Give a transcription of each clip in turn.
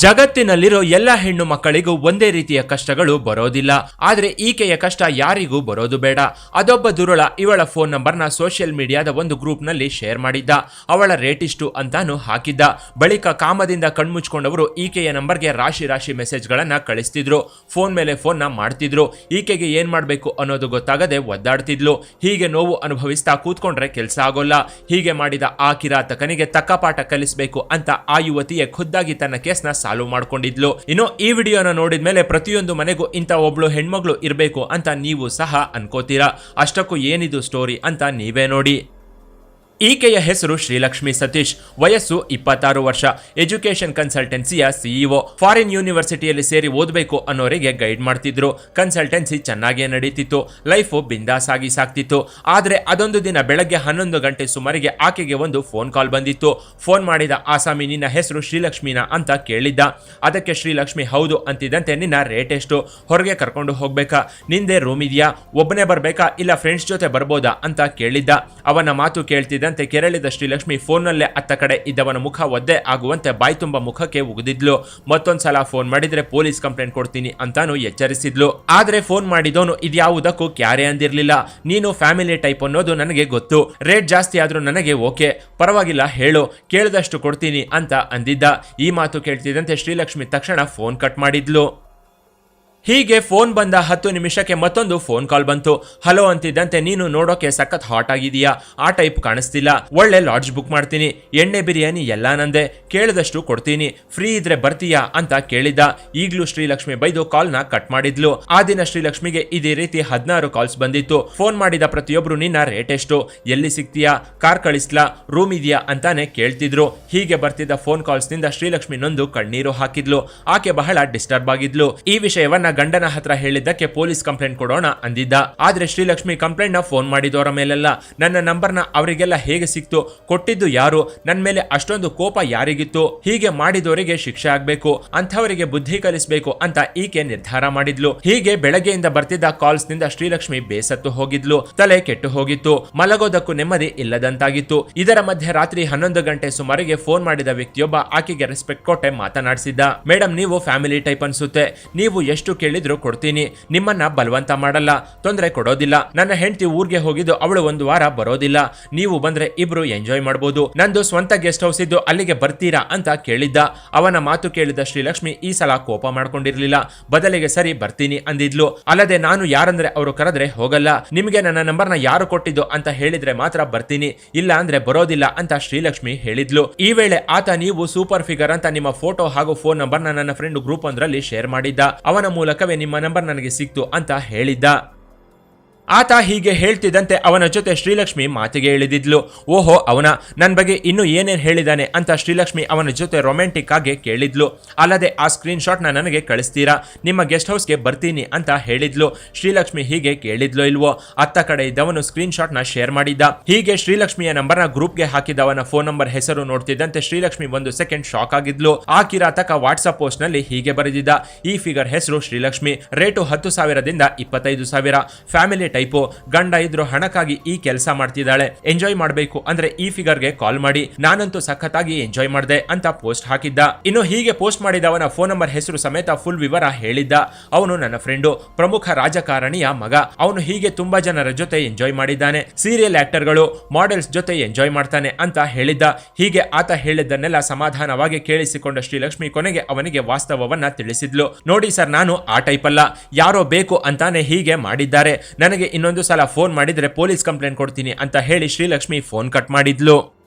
ಜಗತ್ತಿನಲ್ಲಿರೋ ಎಲ್ಲ ಹೆಣ್ಣು ಮಕ್ಕಳಿಗೂ ಒಂದೇ ರೀತಿಯ ಕಷ್ಟಗಳು ಬರೋದಿಲ್ಲ. ಆದ್ರೆ ಈಕೆಯ ಕಷ್ಟ ಯಾರಿಗೂ ಬರೋದು ಬೇಡ. ಅದೊಬ್ಬ ದುರುಳ ಇವಳ ಫೋನ್ ನಂಬರ್ನ ಸೋಷಿಯಲ್ ಮೀಡಿಯಾದ ಒಂದು ಗ್ರೂಪ್ನಲ್ಲಿ ಶೇರ್ ಮಾಡಿದ್ದ. ಅವಳ ರೇಟ್ ಇಷ್ಟು ಅಂತಾನು ಹಾಕಿದ್ದ. ಬಳಿಕ ಕಾಮದಿಂದ ಕಣ್ಮುಚ್ಕೊಂಡವರು ಈಕೆಯ ನಂಬರ್ಗೆ ರಾಶಿ ರಾಶಿ ಮೆಸೇಜ್ಗಳನ್ನ ಕಳಿಸ್ತಿದ್ರು. ಫೋನ್ ಮೇಲೆ ಫೋನ್ನ ಮಾಡ್ತಿದ್ರು. ಈಕೆಗೆ ಏನ್ ಮಾಡಬೇಕು ಅನ್ನೋದು ಗೊತ್ತಾಗದೆ ಒದ್ದಾಡ್ತಿದ್ಲು. ಹೀಗೆ ನೋವು ಅನುಭವಿಸ್ತಾ ಕೂತ್ಕೊಂಡ್ರೆ ಕೆಲಸ ಆಗೋಲ್ಲ. ಹೀಗೆ ಮಾಡಿದ ಆ ಕಿರಾತಕನಿಗೆ ತಕ್ಕ ಪಾಠ ಕಲಿಸಬೇಕು ಅಂತ ಆ ಯುವತಿಯೇ ಖುದ್ದಾಗಿ ತನ್ನ ಕೇಸ್ನ ಸಾಲ್ವ್ ಮಾಡ್ಕೊಂಡಿದ್ಲು. ಇನ್ನು ಈ ವಿಡಿಯೋನ ನೋಡಿದ ಮೇಲೆ ಪ್ರತಿಯೊಂದು ಮನೆಗೂ ಇಂಥ ಒಬ್ಳು ಹೆಣ್ಮಗಳು ಇರಬೇಕು ಅಂತ ನೀವು ಸಹ ಅನ್ಕೋತೀರಾ. ಅಷ್ಟಕ್ಕೂ ಏನಿದು ಸ್ಟೋರಿ ಅಂತ ನೀವೇ ನೋಡಿ. ಈಕೆಯ ಹೆಸರು ಶ್ರೀಲಕ್ಷ್ಮಿ ಸತೀಶ್, ವಯಸ್ಸು ಇಪ್ಪತ್ತಾರು ವರ್ಷ. ಎಜುಕೇಶನ್ ಕನ್ಸಲ್ಟೆನ್ಸಿಯ ಸಿಇಒ ಫಾರಿನ್ ಯೂನಿವರ್ಸಿಟಿಯಲ್ಲಿ ಸೇರಿ ಓದಬೇಕು ಅನ್ನೋರಿಗೆ ಗೈಡ್ ಮಾಡ್ತಿದ್ರು. ಕನ್ಸಲ್ಟೆನ್ಸಿ ಚೆನ್ನಾಗೇ ನಡೀತಿತ್ತು. ಲೈಫು ಬಿಂದಾಸಾಗಿ ಸಾಕ್ತಿತ್ತು. ಆದರೆ ಅದೊಂದು ದಿನ ಬೆಳಗ್ಗೆ ಹನ್ನೊಂದು ಗಂಟೆ ಸುಮಾರಿಗೆ ಆಕೆಗೆ ಒಂದು ಫೋನ್ ಕಾಲ್ ಬಂದಿತ್ತು. ಫೋನ್ ಮಾಡಿದ ಆಸಾಮಿ, ನಿನ್ನ ಹೆಸರು ಶ್ರೀಲಕ್ಷ್ಮಿನ? ಅಂತ ಕೇಳಿದ್ದ. ಅದಕ್ಕೆ ಶ್ರೀಲಕ್ಷ್ಮಿ ಹೌದು ಅಂತಿದ್ದಂತೆ ನಿನ್ನ ರೇಟ್ ಎಷ್ಟು? ಹೊರಗೆ ಕರ್ಕೊಂಡು ಹೋಗ್ಬೇಕಾ? ನಿಂದೆ ರೂಮ್ ಇದೆಯಾ? ಒಬ್ಬನೇ ಬರಬೇಕಾ? ಇಲ್ಲ ಫ್ರೆಂಡ್ಸ್ ಜೊತೆ ಬರ್ಬೋದಾ? ಅಂತ ಕೇಳಿದ್ದ. ಅವನ ಮಾತು ಕೇಳ್ತಿದ್ದಂತೆ ಕೆರಳಿದ ಶ್ರೀಲಕ್ಷ್ಮಿ ಫೋನ್ನಲ್ಲೇ ಅತ್ತ ಕಡೆ ಇದ್ದವನ ಮುಖ ಒದ್ದೆ ಆಗುವಂತೆ ಬಾಯಿ ತುಂಬ ಮುಖಕ್ಕೆ ಉಗಿದಿದ್ಲು. ಮತ್ತೊಂದ್ಸಲ ಫೋನ್ ಮಾಡಿದ್ರೆ ಪೊಲೀಸ್ ಕಂಪ್ಲೇಂಟ್ ಕೊಡ್ತೀನಿ ಅಂತಾನು ಎಚ್ಚರಿಸಿದ್ಲು. ಆದ್ರೆ ಫೋನ್ ಮಾಡಿದವನು ಇದ್ಯಾವುದಕ್ಕೂ ಕ್ಯಾರೆ ಅಂದಿರ್ಲಿಲ್ಲ. ನೀನು ಫ್ಯಾಮಿಲಿ ಟೈಪ್ ಅನ್ನೋದು ನನಗೆ ಗೊತ್ತು. ರೇಟ್ ಜಾಸ್ತಿ ಆದ್ರೂ ನನಗೆ ಓಕೆ. ಪರವಾಗಿಲ್ಲ, ಹೇಳು. ಕೇಳಿದಷ್ಟು ಕೊಡ್ತೀನಿ ಅಂತ ಅಂದಿದ್ದ. ಈ ಮಾತು ಕೇಳ್ತಿದ್ದಂತೆ ಶ್ರೀಲಕ್ಷ್ಮಿ ತಕ್ಷಣ ಫೋನ್ ಕಟ್ ಮಾಡಿದ್ಲು. ಹೀಗೆ ಫೋನ್ ಬಂದ ಹತ್ತು ನಿಮಿಷಕ್ಕೆ ಮತ್ತೊಂದು ಫೋನ್ ಕಾಲ್ ಬಂತು. ಹಲೋ ಅಂತಿದ್ದಂತೆ, ನೀನು ನೋಡೋಕೆ ಸಖತ್ ಹಾಟ್ ಆಗಿದೀಯಾ ಆ ಟೈಪ್ ಕಾಣಿಸ್ತಿಲ್ಲ. ಒಳ್ಳೆ ಲಾಡ್ಜ್ ಬುಕ್ ಮಾಡ್ತೀನಿ. ಎಣ್ಣೆ ಬಿರಿಯಾನಿ ಎಲ್ಲ ನಂದೆ. ಕೇಳಿದಷ್ಟು ಕೊಡ್ತೀನಿ. ಫ್ರೀ ಇದ್ರೆ ಬರ್ತೀಯಾ? ಅಂತ ಕೇಳಿದ್ದ. ಈಗ್ಲೂ ಶ್ರೀಲಕ್ಷ್ಮಿ ಬೈದು ಕಾಲ್ನ ಕಟ್ ಮಾಡಿದ್ಲು. ಆ ದಿನ ಶ್ರೀಲಕ್ಷ್ಮಿಗೆ ಇದೇ ರೀತಿ ಹದಿನಾರು ಕಾಲ್ಸ್ ಬಂದಿತ್ತು. ಫೋನ್ ಮಾಡಿದ ಪ್ರತಿಯೊಬ್ರು, ನಿನ್ನ ರೇಟ್ ಎಷ್ಟು? ಎಲ್ಲಿ ಸಿಗ್ತೀಯಾ? ಕಾರ್ ಕಳಿಸ್ಲಾ? ರೂಮ್ ಇದೆಯಾ? ಅಂತಾನೆ ಕೇಳ್ತಿದ್ರು. ಹೀಗೆ ಬರ್ತಿದ್ದ ಫೋನ್ ಕಾಲ್ಸ್ನಿಂದ ಶ್ರೀಲಕ್ಷ್ಮಿ ನೊಂದು ಕಣ್ಣೀರು ಹಾಕಿದ್ಲು. ಆಕೆ ಬಹಳ ಡಿಸ್ಟರ್ಬ್ ಆಗಿದ್ಲು. ಈ ವಿಷಯವನ್ನ ಗಂಡನ ಹತ್ರ ಹೇಳಿದ್ದಕ್ಕೆ ಪೊಲೀಸ್ ಕಂಪ್ಲೇಂಟ್ ಕೊಡೋಣ ಅಂದಿದ್ದ. ಆದ್ರೆ ಶ್ರೀಲಕ್ಷ್ಮಿ ಕಂಪ್ಲೇಂಟ್ನ ಫೋನ್ ಮಾಡಿದವರ ಮೇಲೆಲ್ಲ. ನನ್ನ ನಂಬರ್ನ ಅವರಿಗೆಲ್ಲ ಹೇಗೆ ಸಿಕ್ತು, ಕೊಟ್ಟಿದ್ದು ಯಾರು ನನ್ನ ಮೇಲೆ ಅಷ್ಟೊಂದು ಕೋಪ ಯಾರಿಗಿತ್ತು, ಹೀಗೆ ಮಾಡಿದವರಿಗೆ ಶಿಕ್ಷೆ ಆಗ್ಬೇಕು, ಅಂಥವರಿಗೆ ಬುದ್ಧಿ ಕಲಿಸಬೇಕು ಅಂತ ಈಕೆ ನಿರ್ಧಾರ ಮಾಡಿದ್ಲು. ಹೀಗೆ ಬೆಳಗ್ಗೆಯಿಂದ ಬರ್ತಿದ್ದ ಕಾಲ್ಸ್ನಿಂದ ಶ್ರೀಲಕ್ಷ್ಮಿ ಬೇಸತ್ತು ಹೋಗಿದ್ಲು, ತಲೆ ಕೆಟ್ಟು ಹೋಗಿತ್ತು, ಮಲಗೋದಕ್ಕೂ ನೆಮ್ಮದಿ ಇಲ್ಲದಂತಾಗಿತ್ತು. ಇದರ ಮಧ್ಯೆ ರಾತ್ರಿ ಹನ್ನೊಂದು ಗಂಟೆ ಸುಮಾರಿಗೆ ಫೋನ್ ಮಾಡಿದ ವ್ಯಕ್ತಿಯೊಬ್ಬ ಆಕೆಗೆ ರೆಸ್ಪೆಕ್ಟ್ ಕೊಟ್ಟೆ ಮಾತನಾಡಿಸಿದ್ದ. ಮೇಡಮ್ ನೀವು ಫ್ಯಾಮಿಲಿ ಟೈಪ್ ಅನ್ಸುತ್ತೆ, ನೀವು ಎಷ್ಟು ಕೇಳಿದ್ರು ಕೊಡ್ತೀನಿ. ನಿಮ್ಮನ್ನ ಬಲವಂತ ಮಾಡಲ್ಲ. ತೊಂದರೆ ಕೊಡೋದಿಲ್ಲ. ನನ್ನ ಹೆಂಡತಿ ಊರ್ಗೆ ಹೋಗಿದ್ದು ಅವಳು ಒಂದು ವಾರ ಬರೋದಿಲ್ಲ. ನೀವು ಬಂದ್ರೆ ಇಬ್ರು ಎಂಜಾಯ್ ಮಾಡಬಹುದು ನಂದು ಸ್ವಂತ ಗೆಸ್ಟ್ ಹೌಸ್ ಇದ್ದು ಅಲ್ಲಿಗೆ ಬರ್ತೀರಾ ಅಂತ ಕೇಳಿದ್ದ. ಅವನ ಮಾತು ಕೇಳಿದ ಶ್ರೀಲಕ್ಷ್ಮಿ ಈ ಸಲ ಕೋಪ ಮಾಡ್ಕೊಂಡಿರ್ಲಿಲ್ಲ. ಬದಲಿಗೆ ಸರಿ ಬರ್ತೀನಿ ಅಂದಿದ್ಲು. ಅಲ್ಲದೆ ನಾನು ಯಾರಂದ್ರೆ ಅವರು ಕರೆದ್ರೆ ಹೋಗಲ್ಲ. ನಿಮಗೆ ನನ್ನ ನಂಬರ್ನ ಯಾರು ಕೊಟ್ಟಿದ್ದು ಅಂತ ಹೇಳಿದ್ರೆ ಮಾತ್ರ ಬರ್ತೀನಿ. ಇಲ್ಲ ಅಂದ್ರೆ ಬರೋದಿಲ್ಲ ಅಂತ ಶ್ರೀಲಕ್ಷ್ಮಿ ಹೇಳಿದ್ಲು. ಈ ವೇಳೆ ಆತ ನೀವು ಸೂಪರ್ ಫಿಗರ್ ಅಂತ ನಿಮ್ಮ ಫೋಟೋ ಹಾಗೂ ಫೋನ್ ನಂಬರ್ನ ನನ್ನ ಫ್ರೆಂಡ್ ಗ್ರೂಪ್ ಒಂದರಲ್ಲಿ ಶೇರ್ ಮಾಡಿದ್ದ. ಅವನ ಮೂಲಕವೇ ನಿಮ್ಮ ನಂಬರ್ ನನಗೆ ಸಿಕ್ತು ಅಂತ ಹೇಳಿದ್ದ. ಆತ ಹೀಗೆ ಹೇಳ್ತಿದ್ದಂತೆ ಅವನ ಜೊತೆ ಶ್ರೀಲಕ್ಷ್ಮಿ ಮಾತಿಗೆ ಇಳಿದಿದ್ಲು. ಓಹೋ, ಅವನ ನನ್ನ ಬಗ್ಗೆ ಇನ್ನೂ ಏನೇನು ಹೇಳಿದಾನೆ ಅಂತ ಶ್ರೀಲಕ್ಷ್ಮಿ ಅವನ ಜೊತೆ ರೊಮ್ಯಾಂಟಿಕ್ ಆಗಿ ಕೇಳಿದ್ಲು. ಅಲ್ಲದೆ ಆ ಸ್ಕ್ರೀನ್ ಶಾಟ್ನ ನನಗೆ ಕಳಿಸ್ತೀರಾ? ನಿಮ್ಮ ಗೆಸ್ಟ್ ಹೌಸ್ಗೆ ಬರ್ತೀನಿ ಅಂತ ಹೇಳಿದ್ಲು. ಶ್ರೀಲಕ್ಷ್ಮಿ ಹೀಗೆ ಕೇಳಿದ್ಲು ಇಲ್ವೋ? ಅತ್ತ ಕಡೆ ಇದ್ದವನು ಸ್ಕ್ರೀನ್ ಶಾಟ್ನ ಶೇರ್ ಮಾಡಿದ್ದ. ಹೀಗೆ ಶ್ರೀಲಕ್ಷ್ಮಿಯ ನಂಬರ್ನ ಗ್ರೂಪ್ಗೆ ಹಾಕಿದವನ ಫೋನ್ ನಂಬರ್ ಹೆಸರು ನೋಡ್ತಿದ್ದಂತೆ ಶ್ರೀಲಕ್ಷ್ಮಿ ಒಂದು ಸೆಕೆಂಡ್ ಶಾಕ್ ಆಗಿದ್ಲು. ಆ ಕಿರಾತಕ ವಾಟ್ಸ್ಆಪ್ ಪೋಸ್ಟ್ನಲ್ಲಿ ಹೀಗೆ ಬರೆದಿದ್ದ. ಈ ಫಿಗರ್ ಹೆಸರು ಶ್ರೀಲಕ್ಷ್ಮಿ. ರೇಟು ಹತ್ತು ಸಾವಿರದಿಂದ ಇಪ್ಪತ್ತೈದು ಸಾವಿರ. ಫ್ಯಾಮಿಲಿ ಟೈಪು ಗಂಡ ಇದ್ರು ಹಣಕ್ಕಾಗಿ ಈ ಕೆಲಸ ಮಾಡ್ತಿದ್ದಾಳೆ. ಎಂಜಾಯ್ ಮಾಡಬೇಕು ಅಂದ್ರೆ ಈ ಫಿಗರ್ಗೆ ಕಾಲ್ ಮಾಡಿ. ನಾನಂತೂ ಸಖತ್ತಾಗಿ ಎಂಜಾಯ್ ಮಾಡಿದೆ ಅಂತ ಪೋಸ್ಟ್ ಹಾಕಿದ್ದ. ಇನ್ನು ಹೀಗೆ ಪೋಸ್ಟ್ ಮಾಡಿದವನ ಫೋನ್ ನಂಬರ್ ಹೆಸರು ಸಮೇತ ಫುಲ್ ವಿವರ ಹೇಳಿದ್ದ. ಅವನು ನನ್ನ ಫ್ರೆಂಡು, ಪ್ರಮುಖ ರಾಜಕಾರಣಿಯ ಮಗ. ಅವನು ಹೀಗೆ ತುಂಬಾ ಜನರ ಜೊತೆ ಎಂಜಾಯ್ ಮಾಡಿದ್ದಾನೆ. ಸೀರಿಯಲ್ ಆಕ್ಟರ್ಗಳು, ಮಾಡೆಲ್ಸ್ ಜೊತೆ ಎಂಜಾಯ್ ಮಾಡ್ತಾನೆ ಅಂತ ಹೇಳಿದ್ದ. ಹೀಗೆ ಆತ ಹೇಳಿದ್ದನ್ನೆಲ್ಲ ಸಮಾಧಾನವಾಗಿ ಕೇಳಿಸಿಕೊಂಡ ಶ್ರೀಲಕ್ಷ್ಮಿ ಕೊನೆಗೆ ಅವನಿಗೆ ವಾಸ್ತವವನ್ನ ತಿಳಿಸಿದ್ಲು. ನೋಡಿ ಸರ್, ನಾನು ಆ ಟೈಪ್ ಅಲ್ಲ ಯಾರೋ ಬೇಕು ಅಂತಾನೆ ಹೀಗೆ ಮಾಡಿದ್ದಾರೆ. ನನಗೆ ಇನ್ನೊಂದು ಸಲ ಫೋನ್ ಮಾಡಿದ್ರೆ ಪೊಲೀಸ್ ಕಂಪ್ಲೇಂಟ್ ಕೊಡ್ತೀನಿ ಅಂತ ಹೇಳಿ ಶ್ರೀಲಕ್ಷ್ಮಿ ಫೋನ್ ಕಟ್ ಮಾಡಿದ್ಲು.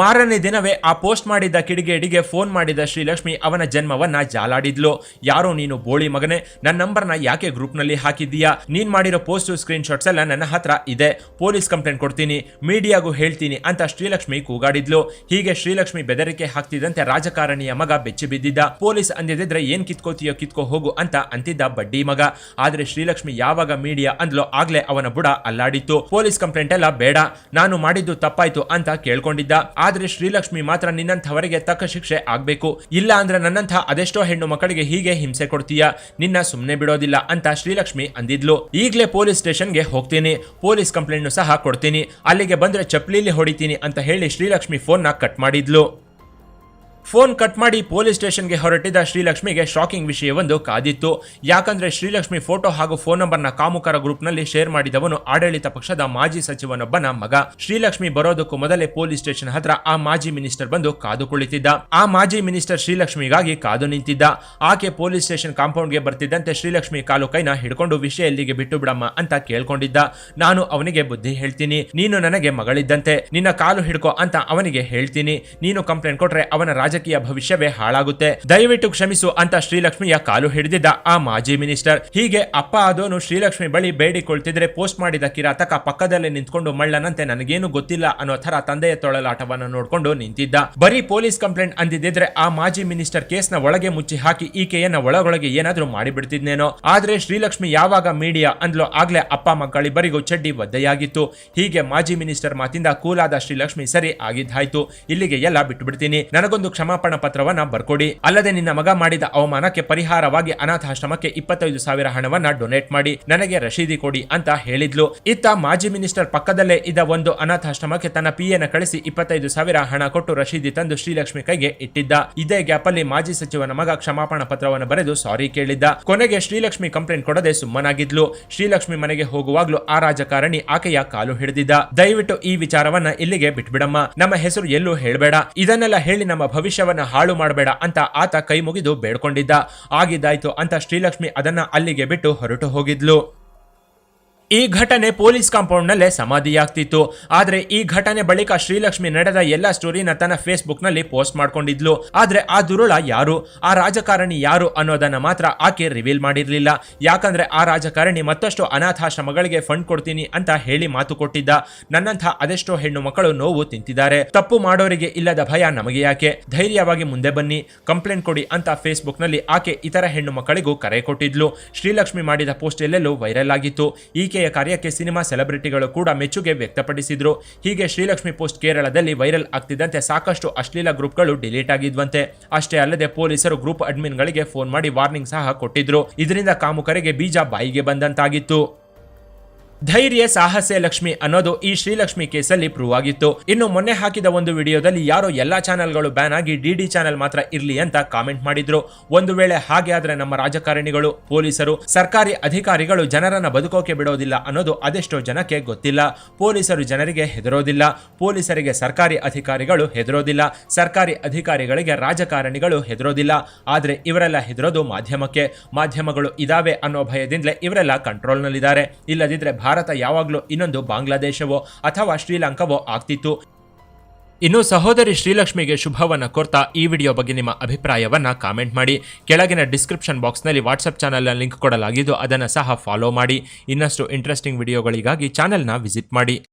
ಮಾರನೇ ದಿನವೇ ಆ ಪೋಸ್ಟ್ ಮಾಡಿದ್ದ ಕಿಡಿಗೇಡಿಗೆ ಫೋನ್ ಮಾಡಿದ ಶ್ರೀಲಕ್ಷ್ಮಿ ಅವನ ಜನ್ಮವನ್ನ ಜಾಲಾಡಿದ್ಲು. ಯಾರೋ ನೀನು ಬೋಳಿ ಮಗನೇ ನನ್ನ ನಂಬರ್ನ ಯಾಕೆ ಗ್ರೂಪ್ನಲ್ಲಿ ಹಾಕಿದ್ದೀಯಾ? ನೀನ್ ಮಾಡಿರೋ ಪೋಸ್ಟ್ ಸ್ಕ್ರೀನ್ ಶಾಟ್ಸ್ ಎಲ್ಲ ನನ್ನ ಹತ್ರ ಇದೆ. ಪೊಲೀಸ್ ಕಂಪ್ಲೇಂಟ್ ಕೊಡ್ತೀನಿ, ಮೀಡಿಯಾಗೂ ಹೇಳ್ತೀನಿ ಅಂತ ಶ್ರೀಲಕ್ಷ್ಮಿ ಕೂಗಾಡಿದ್ಲು. ಹೀಗೆ ಶ್ರೀಲಕ್ಷ್ಮಿ ಬೆದರಿಕೆ ಹಾಕ್ತಿದ್ದಂತೆ ರಾಜಕಾರಣಿಯ ಮಗ ಬೆಚ್ಚಿ ಬಿದ್ದಿದ್ದ. ಪೊಲೀಸ್ ಅಂದಿದ್ರೆ ಏನ್ ಕಿತ್ಕೋತೀಯೋ ಕಿತ್ಕೋ ಹೋಗು ಅಂತ ಅಂತಿದ್ದ ಬಡ್ಡಿ ಮಗ. ಆದ್ರೆ ಶ್ರೀಲಕ್ಷ್ಮಿ ಯಾವಾಗ ಮೀಡಿಯಾ ಅಂದ್ಲೋ ಆಗ್ಲೇ ಅವನ ಬುಡ ಅಲ್ಲಾಡಿತ್ತು. ಪೊಲೀಸ್ ಕಂಪ್ಲೇಂಟ್ ಎಲ್ಲ ಬೇಡ, ನಾನು ಮಾಡಿದ್ದು ತಪ್ಪಾಯ್ತು ಅಂತ ಕೇಳ್ಕೊಂಡಿದ್ದ. ಆದ್ರೆ ಶ್ರೀಲಕ್ಷ್ಮಿ ಮಾತ್ರ ನಿನ್ನಂಥವರಿಗೆ ತಕ್ಕ ಶಿಕ್ಷೆ ಆಗ್ಬೇಕು. ಇಲ್ಲ ಅಂದ್ರೆ ನನ್ನಂಥ ಅದೆಷ್ಟೋ ಹೆಣ್ಣು ಮಕ್ಕಳಿಗೆ ಹೀಗೆ ಹಿಂಸೆ ಕೊಡ್ತೀಯಾ. ನಿನ್ನ ಸುಮ್ಮನೆ ಬಿಡೋದಿಲ್ಲ ಅಂತ ಶ್ರೀಲಕ್ಷ್ಮಿ ಅಂದಿದ್ಲು. ಈಗಲೇ ಪೊಲೀಸ್ ಸ್ಟೇಷನ್ಗೆ ಹೋಗ್ತೀನಿ. ಪೊಲೀಸ್ ಕಂಪ್ಲೇಂಟ್ ಸಹ ಕೊಡ್ತೀನಿ. ಅಲ್ಲಿಗೆ ಬಂದ್ರೆ ಚಪ್ಲಿಲಿ ಹೊಡಿತೀನಿ ಅಂತ ಹೇಳಿ ಶ್ರೀಲಕ್ಷ್ಮಿ ಫೋನ್ನ ಕಟ್ ಮಾಡಿದ್ಲು. ಫೋನ್ ಕಟ್ ಮಾಡಿ ಪೊಲೀಸ್ ಸ್ಟೇಷನ್ಗೆ ಹೊರಟಿದ್ದ ಶ್ರೀಲಕ್ಷ್ಮಿಗೆ ಶಾಕಿಂಗ್ ವಿಷಯವೊಂದು ಕಾದಿತ್ತು. ಯಾಕಂದ್ರೆ ಶ್ರೀಲಕ್ಷ್ಮಿ ಫೋಟೋ ಹಾಗೂ ಫೋನ್ ನಂಬರ್ನ ಕಾಮುಕರ ಗ್ರೂಪ್ನಲ್ಲಿ ಶೇರ್ ಮಾಡಿದವನು ಆಡಳಿತ ಪಕ್ಷದ ಮಾಜಿ ಸಚಿವನೊಬ್ಬನ ಮಗ. ಶ್ರೀಲಕ್ಷ್ಮಿ ಬರೋದಕ್ಕೂ ಮೊದಲೇ ಪೊಲೀಸ್ ಸ್ಟೇಷನ್ ಹತ್ರ ಆ ಮಾಜಿ ಮಿನಿಸ್ಟರ್ ಬಂದು ಕಾದು ಕುಳಿತಿದ್ದ. ಆ ಮಾಜಿ ಮಿನಿಸ್ಟರ್ ಶ್ರೀಲಕ್ಷ್ಮಿಗಾಗಿ ಕಾದು ನಿಂತಿದ್ದ. ಆಕೆ ಪೊಲೀಸ್ ಸ್ಟೇಷನ್ ಕಾಂಪೌಂಡ್ಗೆ ಬರ್ತಿದ್ದಂತೆ ಶ್ರೀಲಕ್ಷ್ಮಿ ಕಾಲು ಕೈನ ಹಿಡ್ಕೊಂಡು ವಿಷಯ ಇಲ್ಲಿಗೆ ಬಿಟ್ಟು ಬಿಡಮ್ಮ ಅಂತ ಕೇಳ್ಕೊಂಡಿದ್ದ. ನಾನು ಅವನಿಗೆ ಬುದ್ಧಿ ಹೇಳ್ತೀನಿ. ನೀನು ನನಗೆ ಮಗಳಿದ್ದಂತೆ. ನಿನ್ನ ಕಾಲು ಹಿಡ್ಕೋ ಅಂತ ಅವನಿಗೆ ಹೇಳ್ತೀನಿ. ನೀನು ಕಂಪ್ಲೇಂಟ್ ಕೊಟ್ರೆ ಅವನ ರಾಜಕೀಯ ಭವಿಷ್ಯವೇ ಹಾಳಾಗುತ್ತೆ. ದಯವಿಟ್ಟು ಕ್ಷಮಿಸು ಅಂತ ಶ್ರೀಲಕ್ಷ್ಮಿಯ ಕಾಲು ಹಿಡಿದಿದ್ದ ಆ ಮಾಜಿ ಮಿನಿಸ್ಟರ್. ಹೀಗೆ ಅಪ್ಪ ಆದೋನು ಶ್ರೀಲಕ್ಷ್ಮಿ ಬಳಿ ಬೇಡಿಕೊಳ್ತಿದ್ರೆ ಪೋಸ್ಟ್ ಮಾಡಿದ ಕಿರಾತಕ ಪಕ್ಕದಲ್ಲೇ ನಿಂತ್ಕೊಂಡು ಮಳ್ಳನಂತೆ ನನಗೇನು ಗೊತ್ತಿಲ್ಲ ಅನ್ನೋ ತರ ತಂದೆಯ ತೊಳಲಾಟವನ್ನು ನೋಡ್ಕೊಂಡು ನಿಂತಿದ್ದ. ಬರೀ ಪೊಲೀಸ್ ಕಂಪ್ಲೇಂಟ್ ಅಂದಿದ್ದಿದ್ರೆ ಆ ಮಾಜಿ ಮಿನಿಸ್ಟರ್ ಕೇಸ್ನ ಒಳಗೆ ಮುಚ್ಚಿ ಹಾಕಿ ಈಕೆಯನ್ನ ಒಳಗೊಳಗೆ ಏನಾದ್ರೂ ಮಾಡಿಬಿಡ್ತಿದ್ನೇನೋ. ಆದ್ರೆ ಶ್ರೀಲಕ್ಷ್ಮಿ ಯಾವಾಗ ಮೀಡಿಯಾ ಅಂದ್ಲೋ ಆಗ್ಲೇ ಅಪ್ಪ ಮಕ್ಕಳಿಬ್ಬರಿಗೂ ಚಡ್ಡಿ ಒದ್ದೆಯಾಗಿತ್ತು. ಹೀಗೆ ಮಾಜಿ ಮಿನಿಸ್ಟರ್ ಮಾತಿಂದ ಕೂಲಾದ ಶ್ರೀಲಕ್ಷ್ಮಿ ಸರಿ ಆಗಿದ್ದಾಯ್ತು. ಇಲ್ಲಿಗೆ ಎಲ್ಲ ಬಿಟ್ಟು ಬಿಡ್ತೀನಿ ನನಗೊಂದು ಕ್ಷಮಾಪಣಾ ಪತ್ರವನ್ನ ಬರ್ಕೊಡಿ. ಅಲ್ಲದೆ ನಿನ್ನ ಮಗ ಮಾಡಿದ ಅವಮಾನಕ್ಕೆ ಪರಿಹಾರವಾಗಿ ಅನಾಥಾಶ್ರಮಕ್ಕೆ ಇಪ್ಪತ್ತೈದು ಸಾವಿರ ಹಣವನ್ನ ಡೊನೇಟ್ ಮಾಡಿ. ನನಗೆ ರಶೀದಿ ಕೊಡಿ ಅಂತ ಹೇಳಿದ್ಲು. ಇತ್ತ ಮಾಜಿ ಮಿನಿಸ್ಟರ್ ಪಕ್ಕದಲ್ಲೇ ಇದ್ದ ಒಂದು ಅನಾಥಾಶ್ರಮಕ್ಕೆ ತನ್ನ ಪಿಎನ ಕಳಿಸಿ ಇಪ್ಪತ್ತೈದು ಸಾವಿರ ಹಣ ಕೊಟ್ಟು ರಶೀದಿ ತಂದು ಶ್ರೀಲಕ್ಷ್ಮಿ ಕೈಗೆ ಇಟ್ಟಿದ್ದ. ಇದೇ ಗ್ಯಾಪ್ ಅಲ್ಲಿ ಮಾಜಿ ಸಚಿವನ ಮಗ ಕ್ಷಮಾಪಣಾ ಪತ್ರವನ್ನು ಬರೆದು ಸಾರಿ ಕೇಳಿದ್ದ. ಕೊನೆಗೆ ಶ್ರೀಲಕ್ಷ್ಮಿ ಕಂಪ್ಲೇಂಟ್ ಕೊಡದೆ ಸುಮ್ಮನಾಗಿದ್ಲು. ಶ್ರೀಲಕ್ಷ್ಮಿ ಮನೆಗೆ ಹೋಗುವಾಗ್ಲೂ ಆ ರಾಜಕಾರಣಿ ಆಕೆಯ ಕಾಲು ಹಿಡಿದಿದ್ದ. ದಯವಿಟ್ಟು ಈ ವಿಚಾರವನ್ನ ಇಲ್ಲಿಗೆ ಬಿಟ್ಬಿಡಮ್ಮ. ನಮ್ಮ ಹೆಸರು ಎಲ್ಲೂ ಹೇಳಬೇಡ. ಇದನ್ನೆಲ್ಲ ಹೇಳಿ ನಮ್ಮ ಭವಿಷ್ಯವನ್ನ ಹಾಳು ಮಾಡಬೇಡ ಅಂತ ಆತ ಕೈ ಮುಗಿದು ಬೇಡ್ಕೊಂಡಿದ್ದ. ಆಗಿದ್ದಾಯ್ತು ಅಂತ ಶ್ರೀಲಕ್ಷ್ಮಿ ಅದನ್ನ ಅಲ್ಲಿಗೆ ಬಿಟ್ಟು ಹೊರಟು ಹೋಗಿದ್ಲು. ಈ ಘಟನೆ ಪೊಲೀಸ್ ಕಾಂಪೌಂಡ್ ನಲ್ಲೇ ಸಮಾಧಿಯಾಗ್ತಿತ್ತು. ಆದ್ರೆ ಈ ಘಟನೆ ಬಳಿಕ ಶ್ರೀಲಕ್ಷ್ಮಿ ನಡೆದ ಎಲ್ಲ ಸ್ಟೋರಿನ ತನ್ನ ಫೇಸ್ಬುಕ್ನಲ್ಲಿ ಪೋಸ್ಟ್ ಮಾಡ್ಕೊಂಡಿದ್ಲು. ಆದ್ರೆ ಆ ದುರುಳ ಯಾರು? ಆ ರಾಜಕಾರಣಿ ಯಾರು ಅನ್ನೋದನ್ನ ಮಾತ್ರ ಆಕೆ ರಿವೀಲ್ ಮಾಡಿರಲಿಲ್ಲ. ಯಾಕಂದ್ರೆ ಆ ರಾಜಕಾರಣಿ ಮತ್ತಷ್ಟು ಅನಾಥಾಶ್ರಮಗಳಿಗೆ ಫಂಡ್ ಕೊಡ್ತೀನಿ ಅಂತ ಹೇಳಿ ಮಾತು ಕೊಟ್ಟಿದ್ದ. ನನ್ನಂಥ ಅದೆಷ್ಟೋ ಹೆಣ್ಣು ಮಕ್ಕಳು ನೋವು ತಿಂತಿದ್ದಾರೆ. ತಪ್ಪು ಮಾಡೋರಿಗೆ ಇಲ್ಲದ ಭಯ ನಮಗೆ ಯಾಕೆ? ಧೈರ್ಯವಾಗಿ ಮುಂದೆ ಬನ್ನಿ, ಕಂಪ್ಲೇಂಟ್ ಕೊಡಿ ಅಂತ ಫೇಸ್ಬುಕ್ನಲ್ಲಿ ಆಕೆ ಇತರ ಹೆಣ್ಣು ಮಕ್ಕಳಿಗೂ ಕರೆ ಕೊಟ್ಟಿದ್ಲು. ಶ್ರೀಲಕ್ಷ್ಮಿ ಮಾಡಿದ ಪೋಸ್ಟ್ ಎಲ್ಲೆಲ್ಲೂ ವೈರಲ್ ಆಗಿತ್ತು. ಈಕೆಯ ಕಾರ್ಯಕ್ಕೆ ಸಿನಿಮಾ ಸೆಲೆಬ್ರಿಟಿಗಳು ಕೂಡ ಮೆಚ್ಚುಗೆ ವ್ಯಕ್ತಪಡಿಸಿದ್ರು. ಹೀಗೆ ಶ್ರೀಲಕ್ಷ್ಮಿ ಪೋಸ್ಟ್ ಕೇರಳದಲ್ಲಿ ವೈರಲ್ ಆಗ್ತಿದ್ದಂತೆ ಸಾಕಷ್ಟು ಅಶ್ಲೀಲ ಗ್ರೂಪ್ಗಳು ಡಿಲೀಟ್ ಆಗಿದ್ವಂತೆ. ಅಷ್ಟೇ ಅಲ್ಲದೆ ಪೊಲೀಸರು ಗ್ರೂಪ್ ಅಡ್ಮಿನ್ಗಳಿಗೆ ಫೋನ್ ಮಾಡಿ ವಾರ್ನಿಂಗ್ ಸಹ ಕೊಟ್ಟಿದ್ರು. ಇದರಿಂದ ಕಾಮುಕರಿಗೆ ಬೀಜ ಬಾಯಿಗೆ ಬಂದಂತಾಗಿತ್ತು. ಧೈರ್ಯ, ಸಾಹಸೆ, ಲಕ್ಷ್ಮಿ ಅನ್ನೋದು ಈ ಶ್ರೀಲಕ್ಷ್ಮಿ ಕೇಸಲ್ಲಿ ಪ್ರೂವ್ ಆಗಿತ್ತು. ಇನ್ನು ಮೊನ್ನೆ ಹಾಕಿದ ಒಂದು ವಿಡಿಯೋದಲ್ಲಿ ಯಾರೋ ಎಲ್ಲಾ ಚಾನೆಲ್ಗಳು ಬ್ಯಾನ್ ಆಗಿ ಡಿಡಿ ಚಾನೆಲ್ ಮಾತ್ರ ಇರ್ಲಿ ಅಂತ ಕಾಮೆಂಟ್ ಮಾಡಿದ್ರು. ಒಂದು ವೇಳೆ ಹಾಗೆ ಆದ್ರೆ ನಮ್ಮ ರಾಜಕಾರಣಿಗಳು, ಪೊಲೀಸರು, ಸರ್ಕಾರಿ ಅಧಿಕಾರಿಗಳು ಜನರನ್ನ ಬದುಕೋಕೆ ಬಿಡೋದಿಲ್ಲ ಅನ್ನೋದು ಅದೆಷ್ಟೋ ಜನಕ್ಕೆ ಗೊತ್ತಿಲ್ಲ. ಪೊಲೀಸರು ಜನರಿಗೆ ಹೆದರೋದಿಲ್ಲ. ಪೊಲೀಸರಿಗೆ ಸರ್ಕಾರಿ ಅಧಿಕಾರಿಗಳು ಹೆದರೋದಿಲ್ಲ. ಸರ್ಕಾರಿ ಅಧಿಕಾರಿಗಳಿಗೆ ರಾಜಕಾರಣಿಗಳು ಹೆದರೋದಿಲ್ಲ. ಆದ್ರೆ ಇವರೆಲ್ಲ ಹೆದರೋದು ಮಾಧ್ಯಮಕ್ಕೆ. ಮಾಧ್ಯಮಗಳು ಇದಾವೆ ಅನ್ನೋ ಭಯದಿಂದಲೇ ಇವರೆಲ್ಲ ಕಂಟ್ರೋಲ್ನಲ್ಲಿದ್ದಾರೆ ಇಲ್ಲದಿದ್ರೆ ಭಾರತ ಯಾವಾಗಲೂ ಇನ್ನೊಂದು ಬಾಂಗ್ಲಾದೇಶವೋ ಅಥವಾ ಶ್ರೀಲಂಕಾವೋ ಆಗ್ತಿತ್ತು. ಇನ್ನು ಸಹೋದರಿ ಶ್ರೀಲಕ್ಷ್ಮಿಗೆ ಶುಭವನ್ನ ಕೋರ್ತಾ ಈ ವಿಡಿಯೋ ಬಗ್ಗೆ ನಿಮ್ಮ ಅಭಿಪ್ರಾಯವನ್ನ ಕಾಮೆಂಟ್ ಮಾಡಿ. ಕೆಳಗಿನ ಡಿಸ್ಕ್ರಿಪ್ಷನ್ ಬಾಕ್ಸ್ನಲ್ಲಿ ವಾಟ್ಸಪ್ ಚಾನಲ್ನ ಲಿಂಕ್ ಕೊಡಲಾಗಿದ್ದು ಅದನ್ನು ಸಹ ಫಾಲೋ ಮಾಡಿ. ಇನ್ನಷ್ಟು ಇಂಟ್ರೆಸ್ಟಿಂಗ್ ವಿಡಿಯೋಗಳಿಗಾಗಿ ಚಾನೆಲ್ನ ವಿಸಿಟ್ ಮಾಡಿ.